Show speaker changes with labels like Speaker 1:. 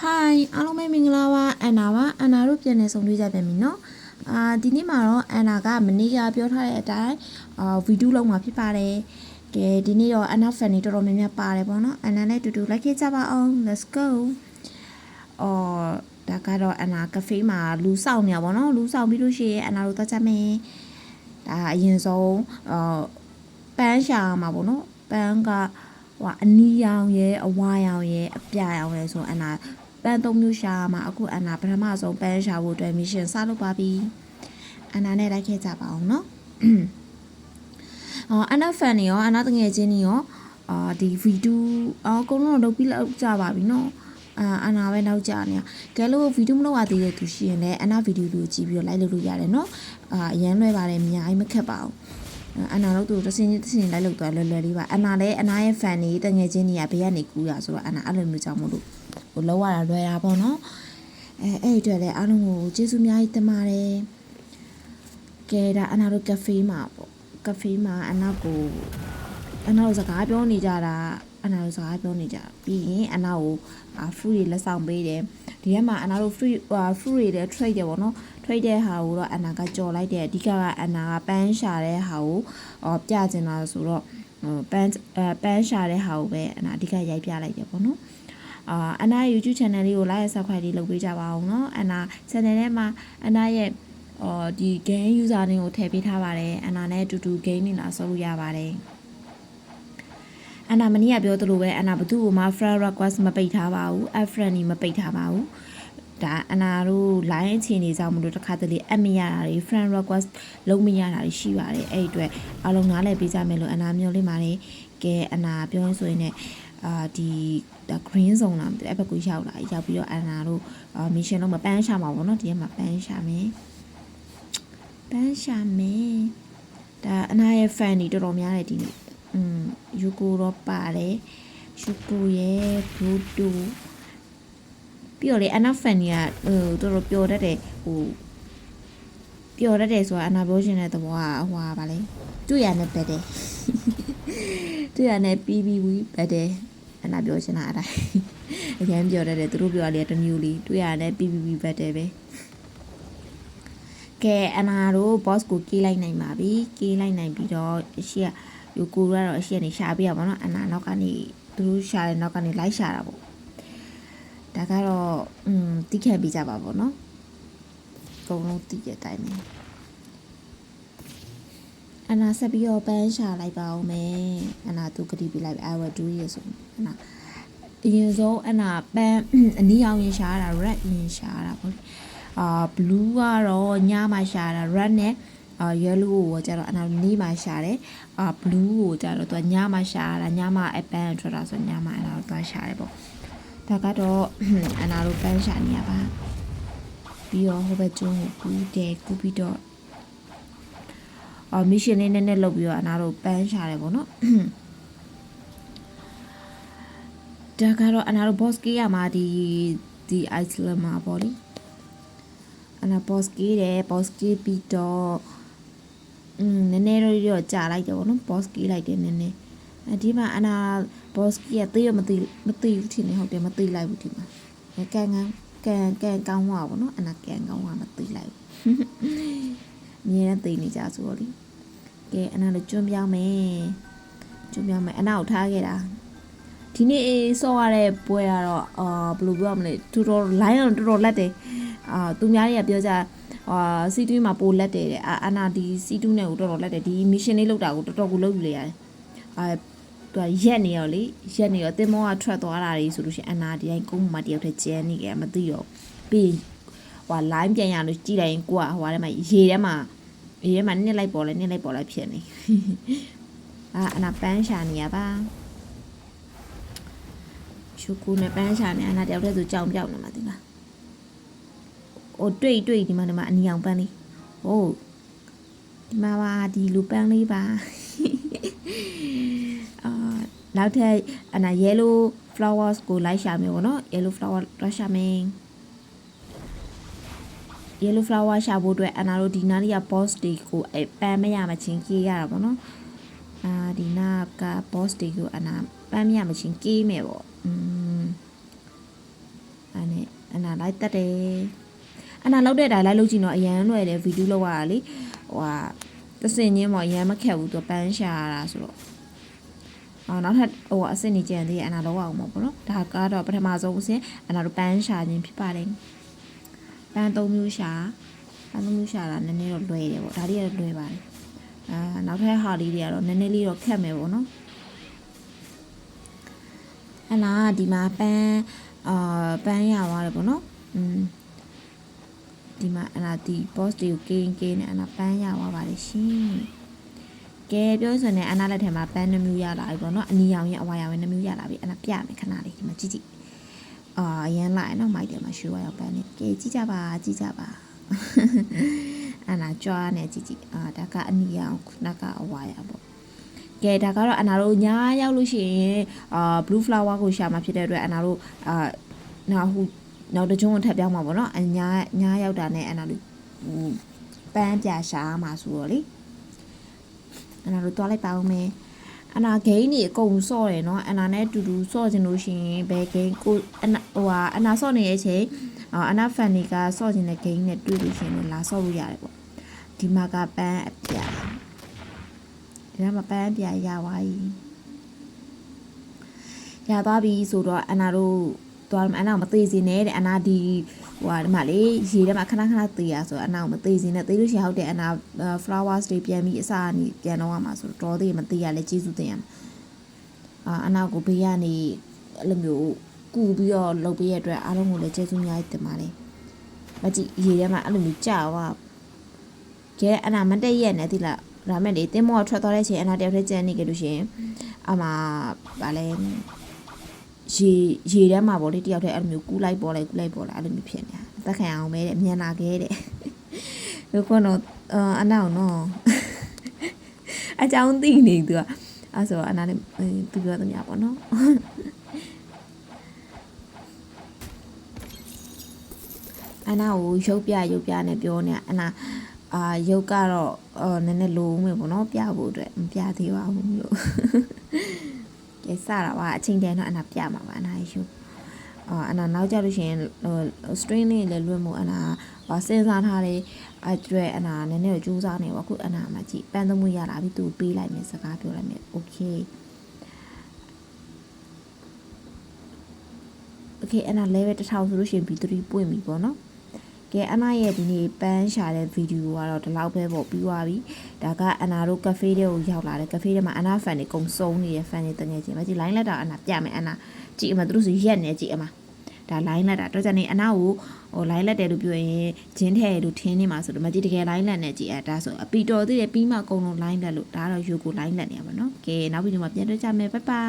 Speaker 1: ။ Hi အားလုံးပဲမင်္ဂလာပါအန်နာပါအန်နာတို့ပြန်လည်ဆုံတွေ့ကြပြန်ပြီနော်။အာဒီနေ့မှာတော့အန်နာကမနေ့ကပြောထားတဲ့အတိုင်းအာဗီဒူးလုံးမှာဖြစ်ပါတယ်။ကဲဒီနေ့တော့အန်နာဖန်တွေတော်တော်များများပါတယ်ပေါ့နော်။အန်နာနဲ့တူတူလိုက်ခဲ့ကြပါအောင် Let's go ။အော်ဒါကတော့အန်နာကဖေးမှာလူဆောင်နေပါပေါ့နော်။လူဆောင်ပြီးလို့ရှိရင်အန်နာတို့သွားကြမယ်။ဒါအရင်ဆုံးအာပန်းရှာမှာပေါ့နော်။ပန်းကဟိုအနီရောင်ရဲ့အဝါရောင်ရဲ့အပြာရောင်ရဲ့ဆိုအနာ ပန်းသုံးမျိုးရှာမှာအခုအန်နာပထမဆုံးပန်းရှာဖို့အတွက်မစ်ရှင်စလုပ်ပါပြီအန်နာနဲ့လိုက်ခဲ့ကြပါအောင်နော်အော်အန်နာဖန်နေရောအန်နာတငယ်ချင်းနေရောအာဒီဗီဒီယိုအော်အကုန်လုံးလုပ်ပြီးလောက်ကြပါပြီနော်အာအန်နာပဲနောက်ကြနေကဲလို့ဗီဒီယိုမလုပ်ရသေးတဲ့သူရှိရင်လည်းအန်နာဗီဒီယိုကိုကြည့်ပြီးတော့လိုက်လုပ်လို့ရတယ်နော်အာအရန်လွယ်ပါတယ်အများကြီးမခက်ပါဘူးအန်နာတို့သူတစင်းချင်းတစင်းလိုက်လို့သွားလွယ်လွယ်လေးပါအန်နာလည်းအန်နာရဲ့ fan နေတငယ်ချင်းတွေကဘေးကနေကူးရဆိုတော့အန်နာအဲ့လိုမျိုးကြောင့်မလို့ ဟိုလောက်ရတာလွယ်တာပေါ့နော်အဲအဲ့အတွက်လည်းအားလုံးကိုကျေးဇူးအများကြီးတင်ပါတယ်ကဲဒါအန်နာတို့ကဖေးမှာပေါ့ကဖေးမှာအန်နာကိုအန်နာတို့စကားပြောနေကြတာအန်နာတို့စကားပြောနေကြပြီးရင်အန်နာကို fruit တွေလက်ဆောင်ပေးတယ်ဒီထဲမှာအန်နာတို့ fruit fruit တွေလည်း trade တယ်ပေါ့နော် trade တဲ့ဟာကိုတော့အန်နာကကြော်လိုက်တယ်အဓိကကအန်နာကပန်းရှာတဲ့ဟာကိုအော်ပြကျင်တာဆိုတော့ဟိုပန်းအဲပန်းရှာတဲ့ဟာကိုပဲအန်နာအဓိကရိုက်ပြလိုက်တယ်ပေါ့နော် အာအန်နာ YouTube channel လေးကို like and subscribe လေးလုပ်ပေးကြပါအောင်เนาะအန်နာ channel ထဲမှာအန်နာရဲ့အော်ဒီ game user name ကိုထည့်ပေးထားပါတယ်အန်နာနဲ့အတူတူ game နေလာဆောက်လို့ရပါတယ်အန်နာမနီကပြောသလိုပဲအန်နာဘသူ့ကိုမှ friend request မပိတ်ထားပါဘူး add friend นี่မပိတ်ထားပါဘူးဒါအနာတို့ line အခြေအနေကြောင့်မလို့တစ်ခါတလေအမရတာတွေ friend request လုံးမရတာတွေရှိပါတယ်အဲ့အတွက်အားလုံးနားလည်ပေးကြမယ်လို့အနာမျိုးလေးပါတယ်ကဲအနာပြောရင်ဆိုရင်လည်း အာဒီဒါ green zone လာမသိဘူးအဲ့ဘက်ကိုရောက်လာရောက်ပြီးတော့အနာတို့ mission လုံးမပန်းရှာမှာပေါ့နော်ဒီထဲမှာပန်းရှာမယ်ပန်းရှာမယ်ဒါအနာရဲ့ fan တွေတော်တော်များတယ်ဒီနေ့อืมယူကိုတော့ပါတယ်ယူကိုရဲ့ဘူတူပြီးတော့လေအနာဖန်ကြီးကဟိုတော်တော်ပျော်တတ်တယ်ဟိုပျော်တတ်တယ်ဆိုတာအနာပြောရှင်တဲ့သဘောကဟိုဟာဗာလေတွေ့ရနဲ့ပဲတယ်တွေ့ရနဲ့ပြီးပြီးဝီးပဲတယ် အနာပြောရှင်တာအဲ့ဒါအရင်ပြောတတ်တယ်သူတို့ပြောရလေတမျိုးလေးတွေ့ရနဲ့ပြီးပြီးဝီးပဲတယ်ပဲကဲအနာတို့ boss ကိုကေးလိုက်နိုင်ပါပြီကေးလိုက်နိုင်ပြီးတော့အရှိကယူကိုကတော့အရှိကနေရှာပြရပါတော့အနာနောက်ကနေသူတို့ရှာတဲ့နောက်ကနေလိုက်ရှာတာပေါ့ဒါကတော့อืมတိခတ်ပြီးကြပါပေါ့နော်အကုန်လုံးတိတဲ့အတိုင်းပဲ အနာဆက်ပြီးတော့ပန်းရှာလိုက်ပါဦးမယ်အနာသူကတိပေးလိုက်ပဲ I will do it ဆိုအနာအရင်ဆုံးအနာပန်းအနီးအောင်ရင်ရှာတာ red ရင်ရှာတာပေါ့အာ blue ကတော့ညမှာရှာတာ red နဲ့အာ yellow ကိုကျတော့အနောက်နေ့မှာရှာတယ်အာ blue ကိုကျတော့သူကညမှာရှာတာညမှာအပန်းထွက်တာဆိုညမှာအနောက်သွားရှာတယ်ပေါ့ဒါကတော့အနာတို့ပန်းရှာနေရပါပြီးတော့ဟိုဘက်ကျုံးကိုကူးတယ်ကူးပြီးတော့ အော်မစ်ရှင်လေးနည်းနည်းလုပ်ပြီးတော့အနာတို့ပန်းရှာတယ်ပေါ့နော်ဒါကတော့အနာတို့ boss ကေးရမှာဒီဒီ Iceland မှာပေါ့လေအနာ boss ကေးတယ် boss ကေးပြီးတော့อืมနည်းနည်းတော့ကြာလိုက်တယ်ပေါ့နော် boss ကေးလိုက်တယ်နည်းနည်းအဲဒီမှာအနာ boss ကတေးရမသိမသိဘူးထင်နေဟုတ်တယ်မသိလိုက်ဘူးဒီမှာကန်ကန်ကန်ကန်ကောင်းသွားပါဘောနော်အနာကန်ကောင်းသွားမသိလိုက်ဘူး မြင်တဲ့သိနေကြဆိုတော့လေကဲအနာလည်းကျွန်းပြောင်းမယ်ကျွန်းပြောင်းမယ်အနာကိုထားခဲ့တာဒီနေ့ဆော့ရတဲ့ပွဲကတော့အာဘယ်လိုပြောမလဲတော်တော် line တော့တော်တော်လက်တယ်အာသူများတွေကပြောကြအာစီတူးမှာပိုလက်တယ်တဲ့အာနာဒီစီတူးနဲ့ကိုတော်တော်လက်တယ်ဒီ mission လေးလောက်တာကိုတော်တော်ကိုလုပ်ယူလေရတယ်အာသူကရက်နေရောလေရက်နေရောတင်မောကထွက်သွားတာတွေဆိုလို့ရှိရင်အနာဒီတိုင်းကုန်းမှာတယောက်တည်းကျဲနေကြမသိရောပြီးဟို line ပြန်ရလို့ကြည်လိုက်ရင်ကိုကဟိုထဲမှာရေထဲမှာ ရေထဲမှာနစ်လိုက်ပေါ်လဲနစ်လိုက်ပေါ်လဲဖြစ်နေအာအနာပန်းရှာနေရပါချူကူနဲ့ပန်းရှာနေအနာတယောက်တည်းဆိုကြောင်ပြောက်နေမှာတင်လားဟိုတွေ့တွေ့ဒီမှာဒီမှာအနီအောင်ပန်းလေးဟိုဒီမှာပါဒီလူပန်းလေးပါအာနောက်ထပ်အနာ yellow flowers ကိုလိုက်ရှာမယ်ပေါ့နော် yellow flower လိုက်ရှာမယ် yellow flower ရှာဖို့အတွက်အနာတို့ဒီနားလေးက boss တွေကိုအပန်းမရမချင်းကြေးရတာပေါ့နော်အာဒီနာက boss တွေကိုအနာပန်းမရမချင်းကြေးမယ်ပေါ့อืมအအဲ့နဲ့အနာလိုက်တက်တယ်အနာလောက်တဲ့အတိုင်းလိုက်လို့ကြည့်တော့အရန်လွယ်တယ်ဗီဒီယိုလောက်ရတာလေဟိုဟာတစင်ချင်းပေါ့အရန်မခက်ဘူးသူပန်းရှာရတာဆိုတော့အော်နောက်ထပ်ဟိုအစ်စ်နေကြံသေးတယ်အနာလောက်အောင်ပေါ့ပေါ့နော်ဒါကတော့ပထမဆုံးအစင်အနာတို့ပန်းရှာခြင်းဖြစ်ပါတယ် ပန်းသုံးမျိုးရှာပန်းသုံးမျိုးရှာတာနည်းနည်းတော့လွယ်တယ်ပေါ့ဒါလေးကတော့လွယ်ပါတယ်အာနောက်ထပ်ဟာလေးတွေကတော့နည်းနည်းလေးတော့ခက်မယ်ပေါ့နော်အလားဒီမှာပန်းအာပန်းရသွားတယ်ပေါ့နော်อืมဒီမှာအလားဒီ post တွေကိုကင်းကင်းနဲ့အလားပန်းရသွားပါတယ်ရှင်ကဲပြောစံနဲ့အနာလက်ထဲမှာပန်းနှမျိုးရလာပြီပေါ့နော်အနီရောင်ရဲ့အဝါရောင်ရဲ့နှမျိုးရလာပြီအနာပြမယ်ခဏလေးဒီမှာကြည့်ကြည့် အာရမ်းလိုက်နော်မိုက်တယ်မှာရွှေဝါရောင်ပန်းနဲ့ကဲကြည့်ကြပါကြည့်ကြပါအနာကြွားနေကြည့်ကြည့်အာဒါကအနီရောင်ခုနကအဝါရောင်ပေါ့ကဲဒါကတော့အနာတို့ညာရောက်လို့ရှိရင်အာ blue flower ကိုရှာမှာဖြစ်တဲ့အတွက်အနာတို့အာနောက်ဟိုနောက်တစ်ကြုံကိုထပ်ပြောင်းမှာပေါ့နော်အညာညာရောက်တာနဲ့အနာတို့ဟိုပန်းပြရှာမှာဆိုတော့လေအနာတို့တွားလိုက်ပါဦးမယ် အနာဂိမ်းကြီးအကုန်စော့တယ်နော်အနာနဲ့တူတူစော့ခြင်းလို့ရှိရင်ဘယ်ဂိမ်းကိုအနာဟိုဟာအနာစော့နေတဲ့အချိန်အာအနာဖန်နေကစော့ခြင်းတဲ့ဂိမ်းနဲ့တွေ့လို့ရှိရင်လည်းလာစော့လို့ရတယ်ပေါ့ဒီမှာကပန်းအပြာဒီမှာပန်းပြရသွားပြီရသွားပြီဆိုတော့အနာတို့သွားအနာကိုမသေးစင်းနဲ့တဲ့အနာဒီ ဟိုဟာဒီမှာလေရေထဲမှာခဏခဏသေးရဆိုတော့အနာကိုမသေးစင်းနဲ့သေးလို့ရှိရင်ဟုတ်တယ်အနာ flowers တွေပြန်ပြီးအစားအနီပြန်တော့ရမှာဆိုတော့တော်သေးမသေးရလဲကျေးဇူးတင်ရမှာအာအနာကိုဘေးကနေအဲ့လိုမျိုးကူပြီးတော့လုပ်ပေးရတဲ့အတွက်အားလုံးကိုလည်းကျေးဇူးအများကြီးတင်ပါတယ်မကြည့်ရေထဲမှာအဲ့လိုမျိုးကြာသွားကဲအနာမတက်ရက်နဲ့တိလားဒါမဲ့လေတင်းမောထွက်သွားတဲ့အချိန်အနာတယောက်တည်းကြံနေကြလို့ရှိရင်အမဗာလဲ ရေရေထဲမှာပေါ့လေတယောက်တည်းအဲ့လိုမျိုးကူးလိုက်ပေါ်လိုက်ကူးလိုက်ပေါ်လာအဲ့လိုမျိုးဖြစ်နေတာအသက်ခံအောင်ပဲတဲ့မြန်လာခဲ့တဲ့လူကတော့အနောက်နော်အကြောင်းသိနေသူကအဲ့ဆိုအနာနဲ့သူပြောသမျှပေါ့နော်အနာကိုရုပ်ပြရုပ်ပြနဲ့ပြောနေအနာအာရုပ်ကတော့အော်နည်းနည်းလိုဦးမယ်ပေါ့နော်ပြဖို့အတွက်မပြသေးပါဘူးလို့ ကဲစတာပါအချိန်တန်တော့အနာပြမှာပါအနာရုပ်အာအနာနောက်ကြလို့ရှိရင်ဟို string လေးလည်းလွတ်မှုအနာဟောစဉ်းစားထားတယ်အတွက်အနာနည်းနည်းကြိုးစားနေပါခုအနာမှာကြည့်ပန်းသမှုရလာပြီသူပေးလိုက်မယ်စကားပြောလိုက်မယ် okay okay အနာ level 1000ဆိုလို့ရှိရင် B3 ပွင့်ပြီပေါ့နော် ကဲအနာရဲ့ဒီနေ့ပန်းရှာတဲ့ဗီဒီယိုကတော့ဒီလောက်ပဲပေါ့ပြီးသွားပြီဒါကအနာတို့ကဖေးတွေကိုရောက်လာတယ်ကဖေးထဲမှာအနာဖန်တွေအကုန်စုံနေတဲ့ဖန်တွေတငယ်ချင်းပဲကြည့် line လက်တာအနာပြမယ်အနာကြည့်အမသူတို့စီရက်နေကြည့်အမဒါ line လက်တာတော့ကြနေအနာကိုဟို line လက်တယ်လို့ပြောရင်ဂျင်းထဲလို့ထင်းနေမှာဆိုတော့မကြည့်တကယ် line လက်နေကြည့်အဲဒါဆိုအပီတော်သေးတယ်ပြီးမှအကုန်လုံး line လက်လို့ဒါကတော့ယူကို line လက်နေရပါတော့ကဲနောက်ဗီဒီယိုမှာပြန်တွေ့ကြမယ်ဘိုင်ဘိုင်